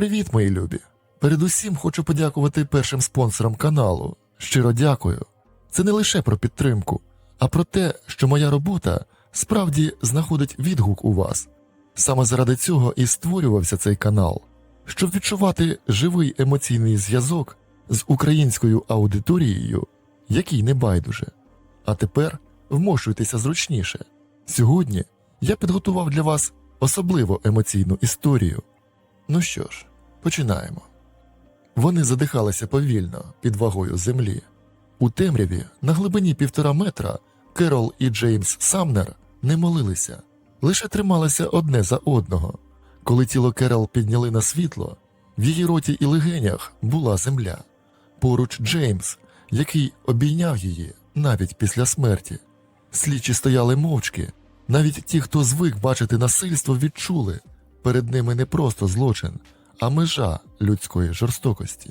Привіт, мої любі! Передусім хочу подякувати першим спонсорам каналу. Щиро дякую. Це не лише про підтримку, а про те, що моя робота справді знаходить відгук у вас. Саме заради цього і створювався цей канал, щоб відчувати живий емоційний зв'язок з українською аудиторією, який не байдуже. А тепер вмощуйтеся зручніше. Сьогодні я підготував для вас особливо емоційну історію. Ну що ж, починаємо. Вони задихалися повільно під вагою землі. У темряві на глибині півтора метра Керол і Джеймс Самнер не молилися, лише трималися одне за одного. Коли тіло Керол підняли на світло, в її роті і легенях була земля. Поруч Джеймс, який обійняв її навіть після смерті. Слідчі стояли мовчки, навіть ті, хто звик бачити насильство, відчули перед ними не просто злочин, а межа людської жорстокості.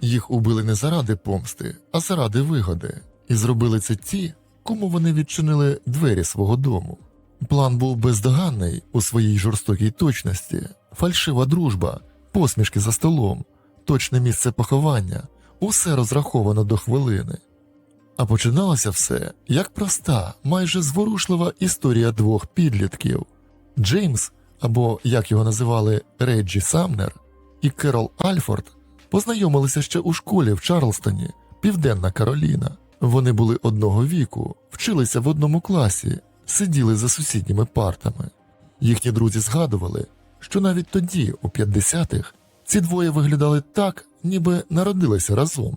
Їх убили не заради помсти, а заради вигоди, і зробили це ті, кому вони відчинили двері свого дому. План був бездоганний у своїй жорстокій точності, фальшива дружба, посмішки за столом, точне місце поховання, усе розраховано до хвилини. А починалося все як проста, майже зворушлива історія двох підлітків. Джеймс, або як його називали Реджі Самнер, і Керол Альфорд познайомилися ще у школі в Чарлстоні, Південна Кароліна. Вони були одного віку, вчилися в одному класі, сиділи за сусідніми партами. Їхні друзі згадували, що навіть тоді, у 50-х, ці двоє виглядали так, ніби народилися разом.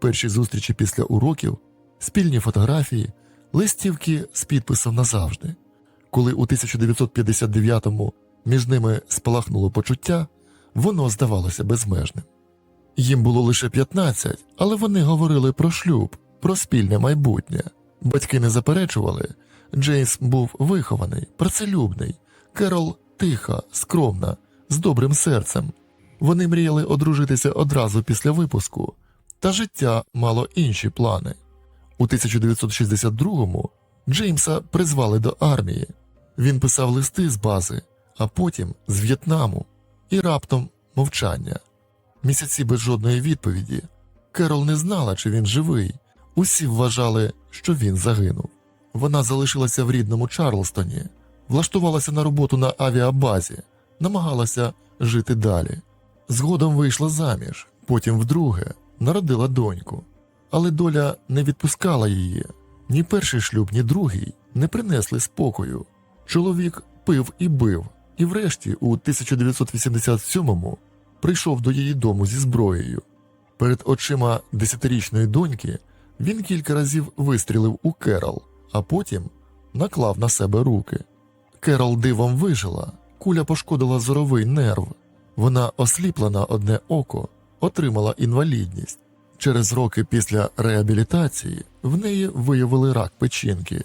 Перші зустрічі після уроків, спільні фотографії, листівки з підписом назавжди. Коли у 1959-му між ними спалахнуло почуття, воно здавалося безмежним. Їм було лише 15, але вони говорили про шлюб, про спільне майбутнє. Батьки не заперечували. Джеймс був вихований, працелюбний, Керол тиха, скромна, з добрим серцем. Вони мріяли одружитися одразу після випуску, та життя мало інші плани. У 1962-му Джеймса призвали до армії. Він писав листи з бази, а потім з В'єтнаму, і раптом мовчання. Місяці без жодної відповіді. Керол не знала, чи він живий. Усі вважали, що він загинув. Вона залишилася в рідному Чарлстоні, влаштувалася на роботу на авіабазі, намагалася жити далі. Згодом вийшла заміж, потім вдруге народила доньку. Але доля не відпускала її. Ні перший шлюб, ні другий не принесли спокою. Чоловік пив і бив, і врешті, у 1987-му, прийшов до її дому зі зброєю. Перед очима десятирічної доньки він кілька разів вистрілив у Керол, а потім наклав на себе руки. Керол дивом вижила, куля пошкодила зоровий нерв. Вона осліпла на одне око, отримала інвалідність. Через роки після реабілітації в неї виявили рак печінки,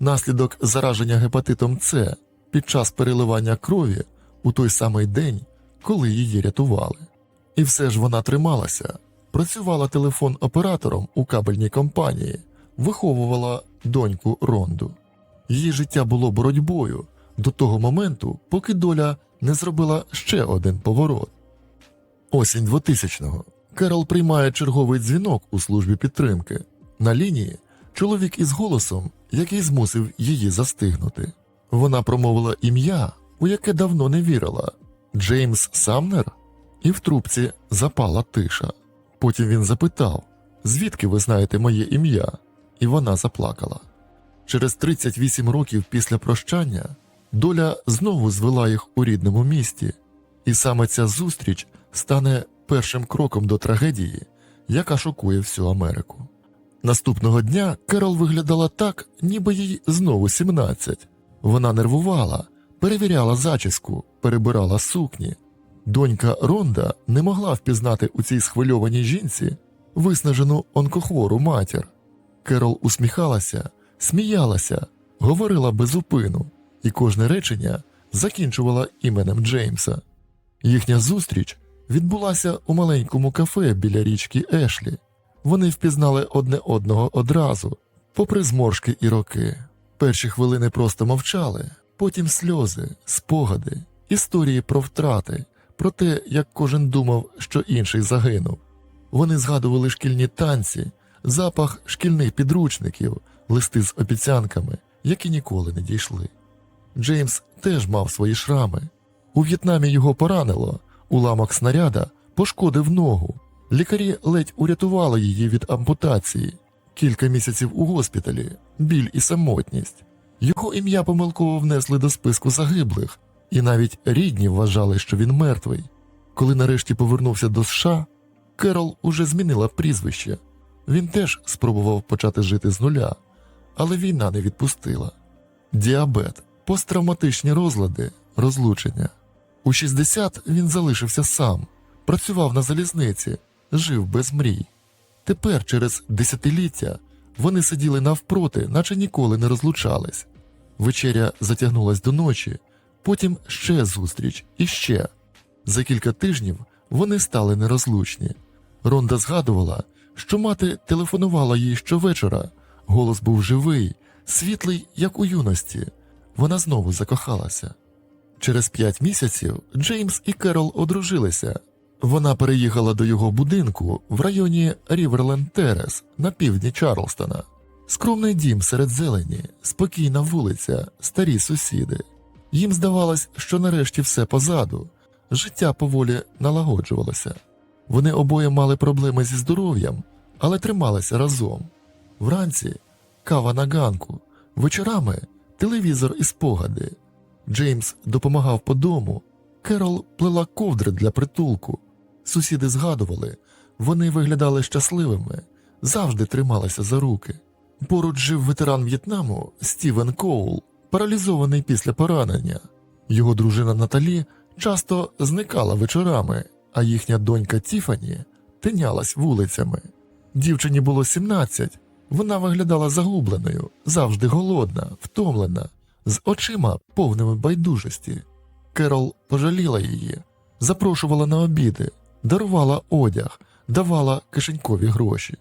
наслідок зараження гепатитом С під час переливання крові у той самий день, коли її рятували. І все ж вона трималася, працювала телефон-оператором у кабельній компанії, виховувала доньку Ронду. Її життя було боротьбою до того моменту, поки доля не зробила ще один поворот. Осінь 2000-го. Керол приймає черговий дзвінок у службі підтримки. На лінії чоловік із голосом, який змусив її застигнути. Вона промовила ім'я, у яке давно не вірила Джеймс Самнер, і в трубці запала тиша. Потім він запитав, звідки ви знаєте моє ім'я, і вона заплакала. Через 38 років після прощання доля знову звела їх у рідному місті, і саме ця зустріч стане першим кроком до трагедії, яка шокує всю Америку. Наступного дня Керол виглядала так, ніби їй знову 17. Вона нервувала, перевіряла зачіску, перебирала сукні. Донька Ронда не могла впізнати у цій схвильованій жінці виснажену онкохвору матір. Керол усміхалася, сміялася, говорила без упину, і кожне речення закінчувала іменем Джеймса. Їхня зустріч відбулася у маленькому кафе біля річки Ешлі. Вони впізнали одне одного одразу, попри зморшки і роки. Перші хвилини просто мовчали, потім сльози, спогади, історії про втрати, про те, як кожен думав, що інший загинув. Вони згадували шкільні танці, запах шкільних підручників, листи з обіцянками, які ніколи не дійшли. Джеймс теж мав свої шрами. У В'єтнамі його поранило, уламок снаряда пошкодив ногу. Лікарі ледь урятували її від ампутації. Кілька місяців у госпіталі, біль і самотність. Його ім'я помилково внесли до списку загиблих, і навіть рідні вважали, що він мертвий. Коли нарешті повернувся до США, Керол уже змінила прізвище. Він теж спробував почати жити з нуля, але війна не відпустила. Діабет, посттравматичні розлади, розлучення. У 60 він залишився сам, працював на залізниці, жив без мрій. Тепер, через десятиліття, вони сиділи навпроти, наче ніколи не розлучались. Вечеря затягнулась до ночі, потім ще зустріч і ще. За кілька тижнів вони стали нерозлучні. Ронда згадувала, що мати телефонувала їй щовечора. Голос був живий, світлий, як у юності. Вона знову закохалася. Через п'ять місяців Джеймс і Керол одружилися. Вона переїхала до його будинку в районі Ріверленд Терес на півдні Чарлстона. Скромний дім серед зелені, спокійна вулиця, старі сусіди. Їм здавалось, що нарешті все позаду, життя поволі налагоджувалося. Вони обоє мали проблеми зі здоров'ям, але трималися разом. Вранці кава на ганку, вечорами телевізор і спогади. Джеймс допомагав по дому, Керол плела ковдри для притулку. Сусіди згадували, вони виглядали щасливими, завжди трималися за руки. Поруч жив ветеран В'єтнаму Стівен Коул, паралізований після поранення. Його дружина Наталі часто зникала вечорами, а їхня донька Тіфані тинялась вулицями. Дівчині було 17, вона виглядала загубленою, завжди голодна, втомлена, з очима повними байдужості. Керол пожаліла її, запрошувала на обіди, дарувала одяг, давала кишенькові гроші.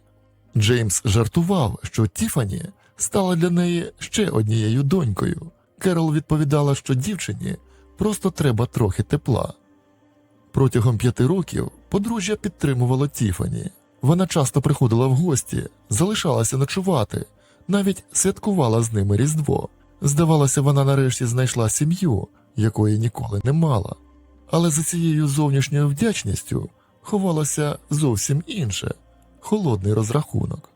Джеймс жартував, що Тіфані стала для неї ще однією донькою. Керол відповідала, що дівчині просто треба трохи тепла. Протягом п'яти років подружжя підтримувало Тіфані. Вона часто приходила в гості, залишалася ночувати, навіть святкувала з ними Різдво. Здавалося, вона нарешті знайшла сім'ю, якої ніколи не мала. Але за цією зовнішньою вдячністю ховалося зовсім інше холодний розрахунок.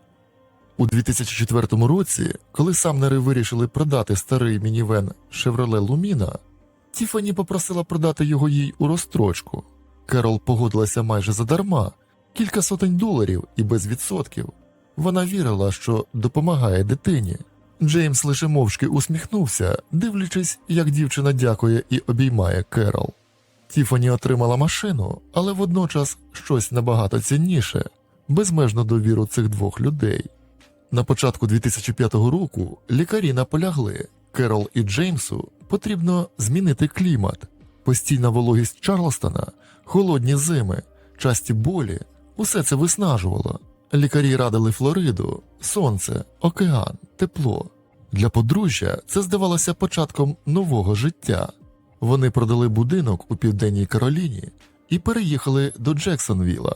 У 2004 році, коли Самнери вирішили продати старий мінівен Chevrolet Lumina, Тіфані попросила продати його їй у розстрочку. Керол погодилася майже задарма, кілька сотень доларів і без відсотків. Вона вірила, що допомагає дитині. Джеймс лише мовчки усміхнувся, дивлячись, як дівчина дякує і обіймає Керол. Тіфані отримала машину, але водночас щось набагато цінніше безмежну довіру цих двох людей. На початку 2005 року лікарі наполягли Керол і Джеймсу потрібно змінити клімат, постійна вологість Чарлстона, холодні зими, часті болі усе це виснажувало. Лікарі радили Флориду, сонце, океан, тепло. Для подружжя це здавалося початком нового життя. Вони продали будинок у південній Кароліні і переїхали до Джексонвіла.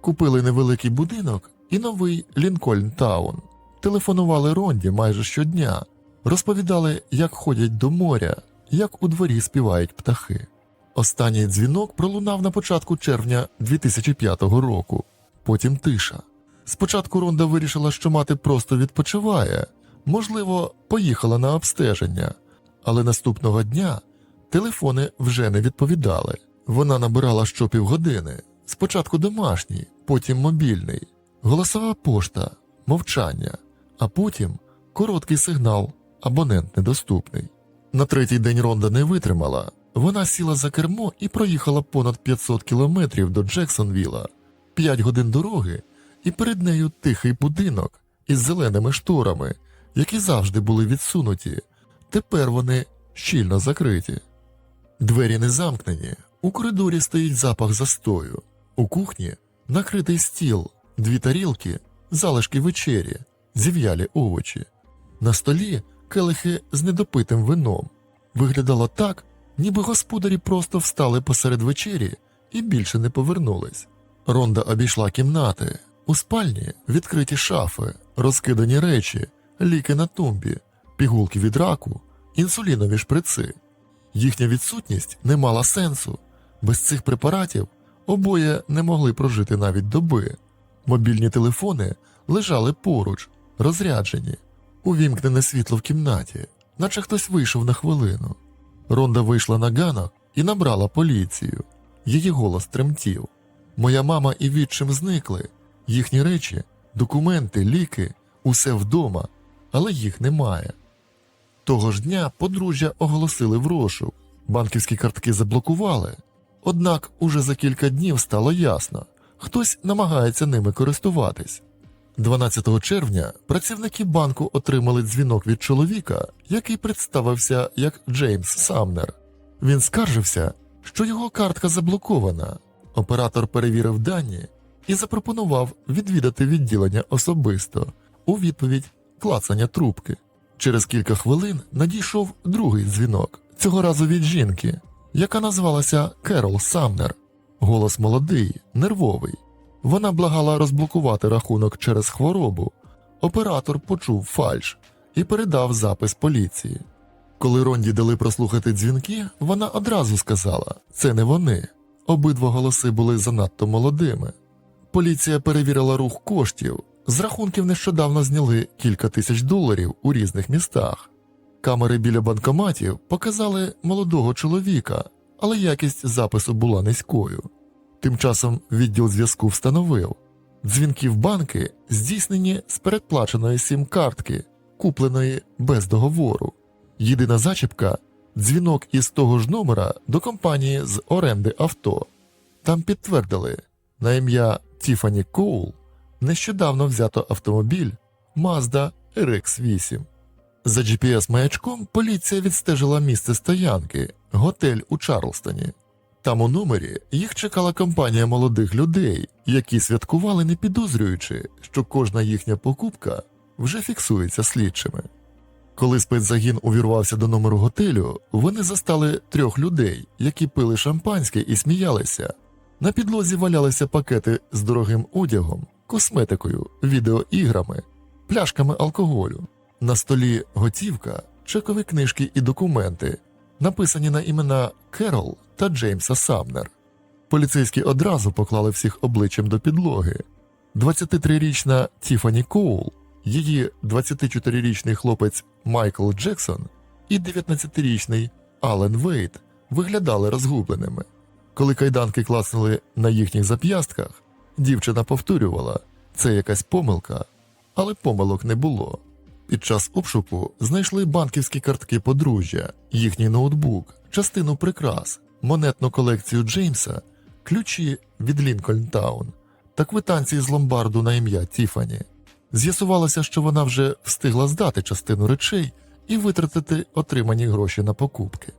Купили невеликий будинок і новий Лінкольн Таун. Телефонували Ронді майже щодня, розповідали, як ходять до моря, як у дворі співають птахи. Останній дзвінок пролунав на початку червня 2005 року, потім тиша. Спочатку Ронда вирішила, що мати просто відпочиває, можливо, поїхала на обстеження, але наступного дня телефони вже не відповідали. Вона набирала щопівгодини, спочатку домашній, потім мобільний, голосова пошта, мовчання, а потім короткий сигнал абонент недоступний. На третій день Ронда не витримала. Вона сіла за кермо і проїхала понад 500 кілометрів до Джексонвіла, 5 годин дороги, і перед нею тихий будинок із зеленими шторами, які завжди були відсунуті. Тепер вони щільно закриті. Двері не замкнені, у коридорі стоїть запах застою, у кухні накритий стіл, дві тарілки, залишки вечері, зів'ялі овочі. На столі келихи з недопитим вином. Виглядало так, ніби господарі просто встали посеред вечері і більше не повернулись. Ронда обійшла кімнати. У спальні відкриті шафи, розкидані речі, ліки на тумбі, пігулки від раку, інсулінові шприци. Їхня відсутність не мала сенсу. Без цих препаратів обоє не могли прожити навіть доби. Мобільні телефони лежали поруч, розряджені, увімкнене світло в кімнаті, наче хтось вийшов на хвилину. Ронда вийшла на ганок і набрала поліцію. Її голос тремтів. Моя мама і відчим зникли. Їхні речі, документи, ліки, усе вдома, але їх немає. Того ж дня подружжя оголосили в розшук, банківські картки заблокували. Однак уже за кілька днів стало ясно, хтось намагається ними користуватись. 12 червня працівники банку отримали дзвінок від чоловіка, який представився як Джеймс Самнер. Він скаржився, що його картка заблокована. Оператор перевірив дані і запропонував відвідати відділення особисто у відповідь клацання трубки. Через кілька хвилин надійшов другий дзвінок, цього разу від жінки, яка назвалася Керол Самнер. Голос молодий, нервовий. Вона благала розблокувати рахунок через хворобу. Оператор почув фальш і передав запис поліції. Коли Ронді дали прослухати дзвінки, вона одразу сказала: це не вони. Обидва голоси були занадто молодими. Поліція перевірила рух коштів. З рахунків нещодавно зняли кілька тисяч доларів у різних містах. Камери біля банкоматів показали молодого чоловіка, але якість запису була низькою. Тим часом відділ зв'язку встановив дзвінки в банки здійснені з передплаченої сім-картки, купленої без договору. Єдина зачіпка дзвінок із того ж номера до компанії з оренди авто. Там підтвердили на ім'я Тіфані Коул нещодавно взято автомобіль Mazda RX-8. За GPS-маячком поліція відстежила місце стоянки, готель у Чарлстоні. Там у номері їх чекала компанія молодих людей, які святкували, не підозрюючи, що кожна їхня покупка вже фіксується слідчими. Коли спецзагін увірвався до номеру готелю, вони застали трьох людей, які пили шампанське і сміялися. На підлозі валялися пакети з дорогим одягом, косметикою, відеоіграми, пляшками алкоголю. На столі готівка, чекові книжки і документи, написані на імена Керол та Джеймса Самнер. Поліцейські одразу поклали всіх обличчям до підлоги. 23-річна Тіфані Коул, її 24-річний хлопець Майкл Джексон і 19-річний Ален Вейт виглядали розгубленими. Коли кайданки клацнули на їхніх зап'ястках, дівчина повторювала це якась помилка, але помилок не було. Під час обшуку знайшли банківські картки подружжя, їхній ноутбук, частину прикрас, монетну колекцію Джеймса, ключі від Лінкольнтаун та квитанції з ломбарду на ім'я Тіфані. З'ясувалося, що вона вже встигла здати частину речей і витратити отримані гроші на покупки.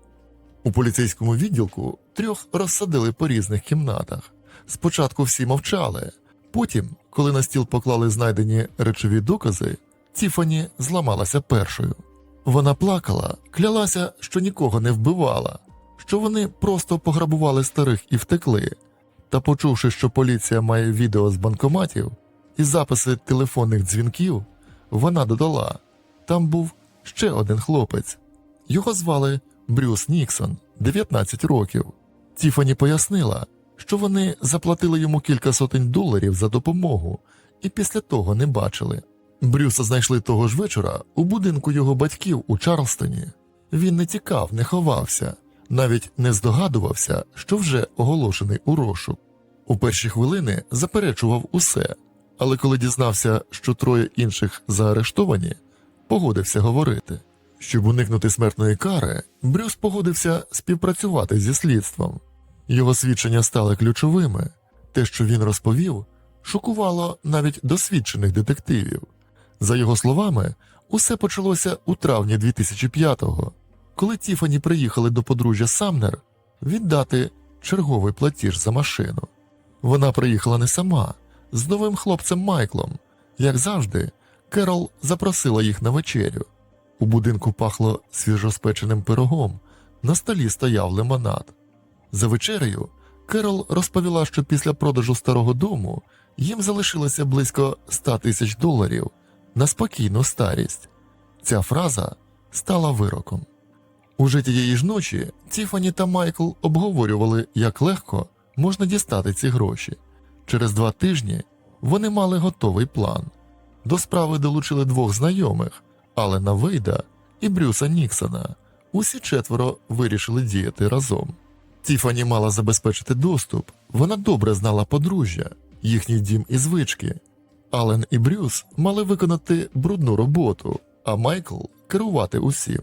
У поліцейському відділку трьох розсадили по різних кімнатах. Спочатку всі мовчали, потім, коли на стіл поклали знайдені речові докази, Тіфані зламалася першою. Вона плакала, клялася, що нікого не вбивала, що вони просто пограбували старих і втекли. Та, почувши, що поліція має відео з банкоматів і записи телефонних дзвінків, вона додала там був ще один хлопець. Його звали Брюс Ніксон, 19 років. Тіфані пояснила, що вони заплатили йому кілька сотень доларів за допомогу і після того не бачили. Брюса знайшли того ж вечора у будинку його батьків у Чарлстоні. Він не тікав, не ховався, навіть не здогадувався, що вже оголошений у розшук. У перші хвилини заперечував усе, але коли дізнався, що троє інших заарештовані, погодився говорити. Щоб уникнути смертної кари, Брюс погодився співпрацювати зі слідством. Його свідчення стали ключовими. Те, що він розповів, шокувало навіть досвідчених детективів. За його словами, усе почалося у травні 2005-го, коли Тіфані приїхали до подружжя Самнер віддати черговий платіж за машину. Вона приїхала не сама, з новим хлопцем Майклом. Як завжди, Керол запросила їх на вечерю. У будинку пахло свіжоспеченим пирогом, На столі стояв лимонад. За вечерею Керол розповіла, що після продажу старого дому їм залишилося близько 100 тисяч доларів на спокійну старість. Ця фраза стала вироком. Уже тієї ж ночі Тіфані та Майкл обговорювали, як легко можна дістати ці гроші. Через два тижні вони мали готовий план. До справи долучили двох знайомих Алена Вейда і Брюса Ніксона. Усі четверо вирішили діяти разом. Тіфані мала забезпечити доступ, вона добре знала подружжя, їхній дім і звички. Ален і Брюс мали виконати брудну роботу, а Майкл керувати усім.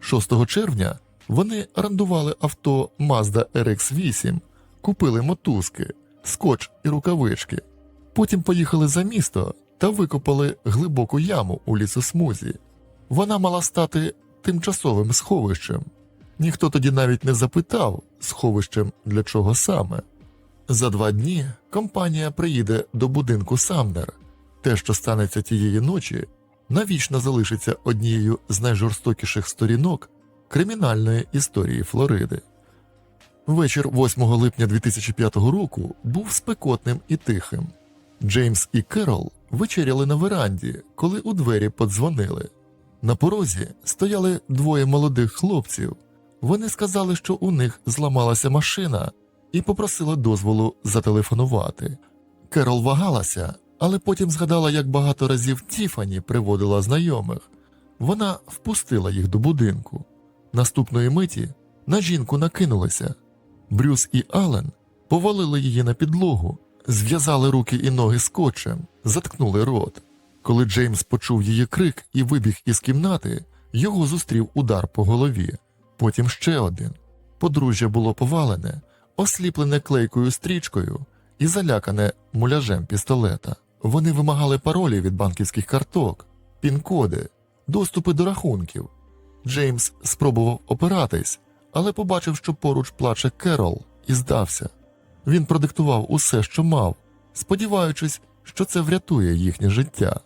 6 червня вони орендували авто Mazda RX-8, купили мотузки, скотч і рукавички. Потім поїхали за місто та викопали глибоку яму у лісосмузі. Вона мала стати тимчасовим сховищем. Ніхто тоді навіть не запитав, сховищем для чого саме. За два дні компанія приїде до будинку Самнер. Те, що станеться тієї ночі, навічно залишиться однією з найжорстокіших сторінок кримінальної історії Флориди. Вечір 8 липня 2005 року був спекотним і тихим. Джеймс і Керол вечеряли на веранді, коли у двері подзвонили. На порозі стояли двоє молодих хлопців. Вони сказали, що у них зламалася машина, і попросила дозволу зателефонувати. Керол вагалася, але потім згадала, як багато разів Тіфані приводила знайомих. Вона впустила їх до будинку. Наступної миті на жінку накинулися. Брюс і Ален повалили її на підлогу, зв'язали руки і ноги скотчем, заткнули рот. Коли Джеймс почув її крик і вибіг із кімнати, його зустрів удар по голові, потім ще один. Подружжя було повалене, осліплене клейкою стрічкою і залякане муляжем пістолета. Вони вимагали паролі від банківських карток, пін-коди, доступи до рахунків. Джеймс спробував опиратись, але побачив, що поруч плаче Керол, і здався. Він продиктував усе, що мав, сподіваючись, що це врятує їхнє життя.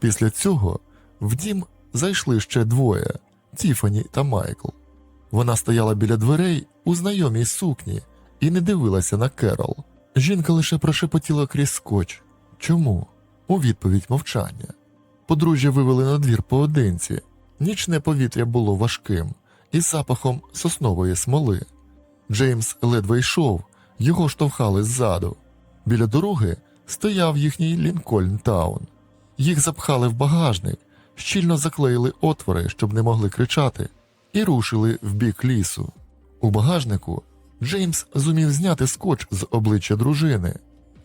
Після цього в дім зайшли ще двоє Тіфані та Майкл. Вона стояла біля дверей у знайомій сукні і не дивилася на Керол. Жінка лише прошепотіла крізь скотч. Чому? У відповідь мовчання. Подружжя вивели на двір поодинці. Нічне повітря було важким із запахом соснової смоли. Джеймс ледве йшов, його штовхали ззаду. Біля дороги стояв їхній Лінкольн Таун. Їх запхали в багажник, щільно заклеїли отвори, щоб не могли кричати, і рушили в бік лісу. У багажнику Джеймс зумів зняти скотч з обличчя дружини.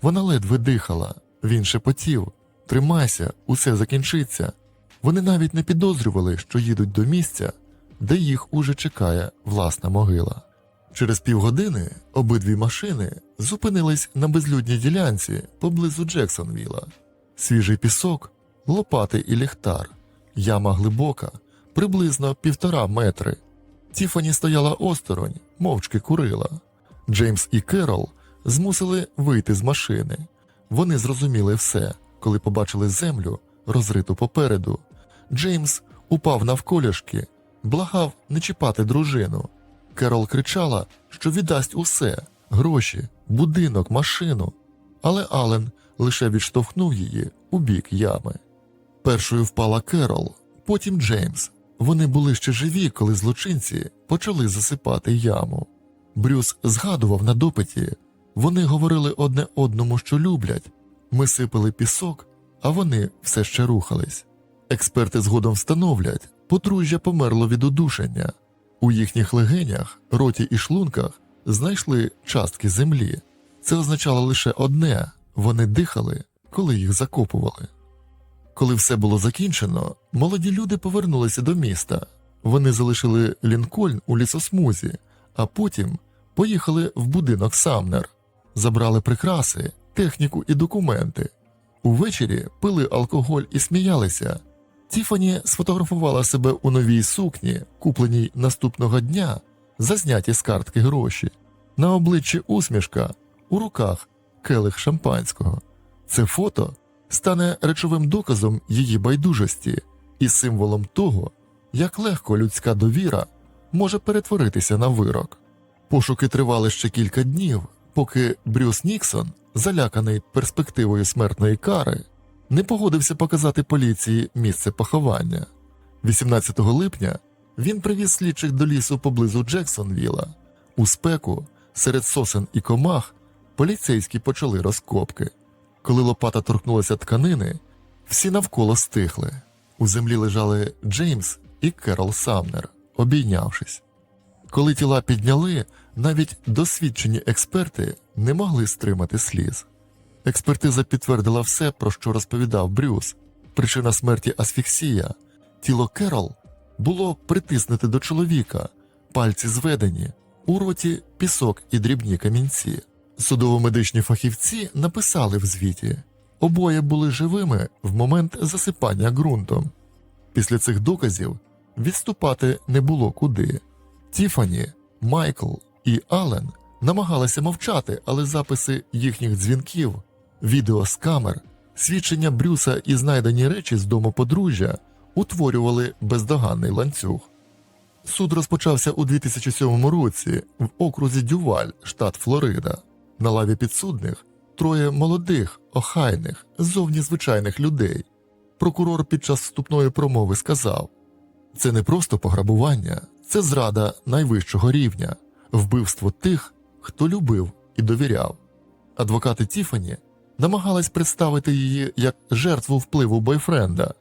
Вона ледве дихала, він шепотів Тримайся, усе закінчиться. Вони навіть не підозрювали, що їдуть до місця, де їх уже чекає власна могила. Через півгодини обидві машини зупинились на безлюдній ділянці поблизу Джексонвіла. Свіжий пісок, лопати і ліхтар, яма глибока, приблизно півтора метри. Тіфані стояла осторонь, мовчки курила. Джеймс і Керол змусили вийти з машини. Вони зрозуміли все, коли побачили землю, розриту попереду. Джеймс упав навколішки, благав не чіпати дружину. Керол кричала, що віддасть усе гроші, будинок, машину. Але Ален лише відштовхнув її у бік ями. Першою впала Керол, потім Джеймс. Вони були ще живі, коли злочинці почали засипати яму. Брюс згадував на допиті. Вони говорили одне одному, що люблять. Ми сипали пісок, а вони все ще рухались. Експерти згодом встановлять, подружжя померло від удушення. У їхніх легенях, роті і шлунках знайшли частки землі. Це означало лише одне вони дихали, коли їх закопували. Коли все було закінчено, молоді люди повернулися до міста. Вони залишили Лінкольн у лісосмузі, а потім поїхали в будинок Самнер, забрали прикраси, техніку і документи. Увечері пили алкоголь і сміялися. Тіфані сфотографувала себе у новій сукні, купленій наступного дня, зазняті з картки гроші, на обличчі усмішка, у руках келих шампанського. Це фото стане речовим доказом її байдужості і символом того, як легко людська довіра може перетворитися на вирок. Пошуки тривали ще кілька днів, поки Брюс Ніксон, заляканий перспективою смертної кари, не погодився показати поліції місце поховання. 18 липня він привіз слідчих до лісу поблизу Джексонвіла. У спеку, серед сосен і комах, поліцейські почали розкопки. Коли лопата торкнулася тканини, всі навколо стихли. У землі лежали Джеймс і Керол Самнер, обійнявшись. Коли тіла підняли, навіть досвідчені експерти не могли стримати сліз. Експертиза підтвердила все, про що розповідав Брюс. Причина смерті асфіксія. Тіло Керол було притиснуте до чоловіка, пальці зведені, у роті пісок і дрібні камінці. Судово-медичні фахівці написали в звіті обоє були живими в момент засипання ґрунтом. Після цих доказів відступати не було куди. Тіфані, Майкл і Аллен намагалися мовчати, але записи їхніх дзвінків, відео з камер, свідчення Брюса і знайдені речі з дому подружжя утворювали бездоганний ланцюг. Суд розпочався у 2007 році в окрузі Дюваль, штат Флорида. На лаві підсудних троє молодих, охайних, зовні звичайних людей. Прокурор під час вступної промови сказав: це не просто пограбування, це зрада найвищого рівня, вбивство тих, хто любив і довіряв. Адвокати Тіфані намагались представити її як жертву впливу бойфренда.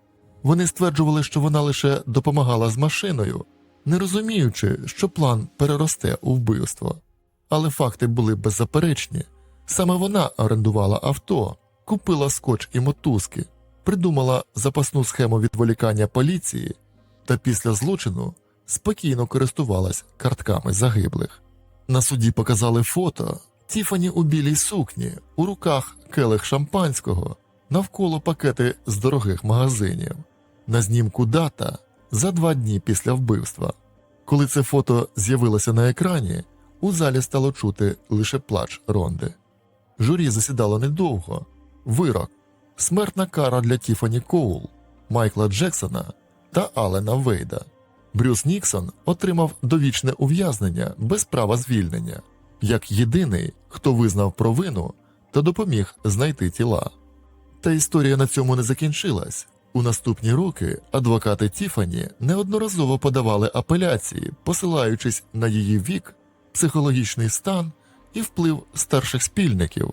Вони стверджували, що вона лише допомагала з машиною, не розуміючи, що план переросте у вбивство. Але факти були беззаперечні. Саме вона орендувала авто, купила скотч і мотузки, придумала запасну схему відволікання поліції та після злочину спокійно користувалась картками загиблих. На суді показали фото Тіфані у білій сукні, у руках келих шампанського, навколо пакети з дорогих магазинів. На знімку дата за два дні після вбивства. Коли це фото з'явилося на екрані, у залі стало чути лише плач Ронди. Журі засідало недовго. Вирок, смертна кара для Тіфані Коул, Майкла Джексона та Алена Вейда. Брюс Ніксон отримав довічне ув'язнення без права звільнення, як єдиний, хто визнав провину та допоміг знайти тіла. Та історія на цьому не закінчилась. У наступні роки адвокати Тіфані неодноразово подавали апеляції, посилаючись на її вік, психологічний стан і вплив старших спільників,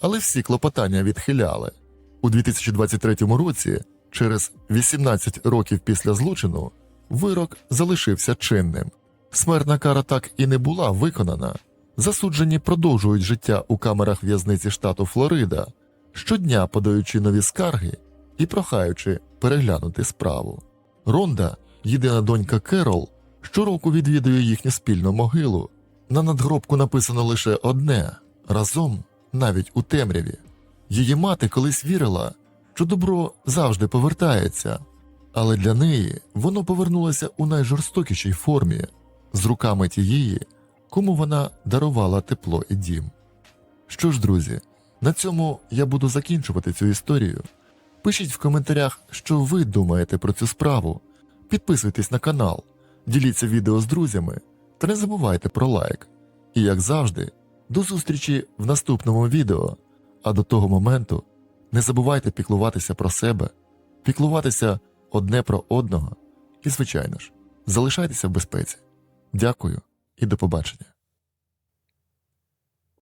але всі клопотання відхиляли. У 2023 році, через 18 років після злочину, вирок залишився чинним. Смертна кара так і не була виконана. Засуджені продовжують життя у камерах в'язниці штату Флорида, щодня подаючи нові скарги і прохаючи переглянути справу. Ронда, єдина донька Керол, щороку відвідує їхню спільну могилу. На надгробку написано лише одне разом, навіть у темряві. Її мати колись вірила, що добро завжди повертається, але для неї воно повернулося у найжорстокішій формі з руками тієї, кому вона дарувала тепло і дім. Що ж, друзі, на цьому я буду закінчувати цю історію. Пишіть в коментарях, що ви думаєте про цю справу. Підписуйтесь на канал, діліться відео з друзями та не забувайте про лайк. І як завжди, до зустрічі в наступному відео. А до того моменту не забувайте піклуватися про себе, піклуватися одне про одного і, звичайно ж, залишайтеся в безпеці. Дякую і до побачення.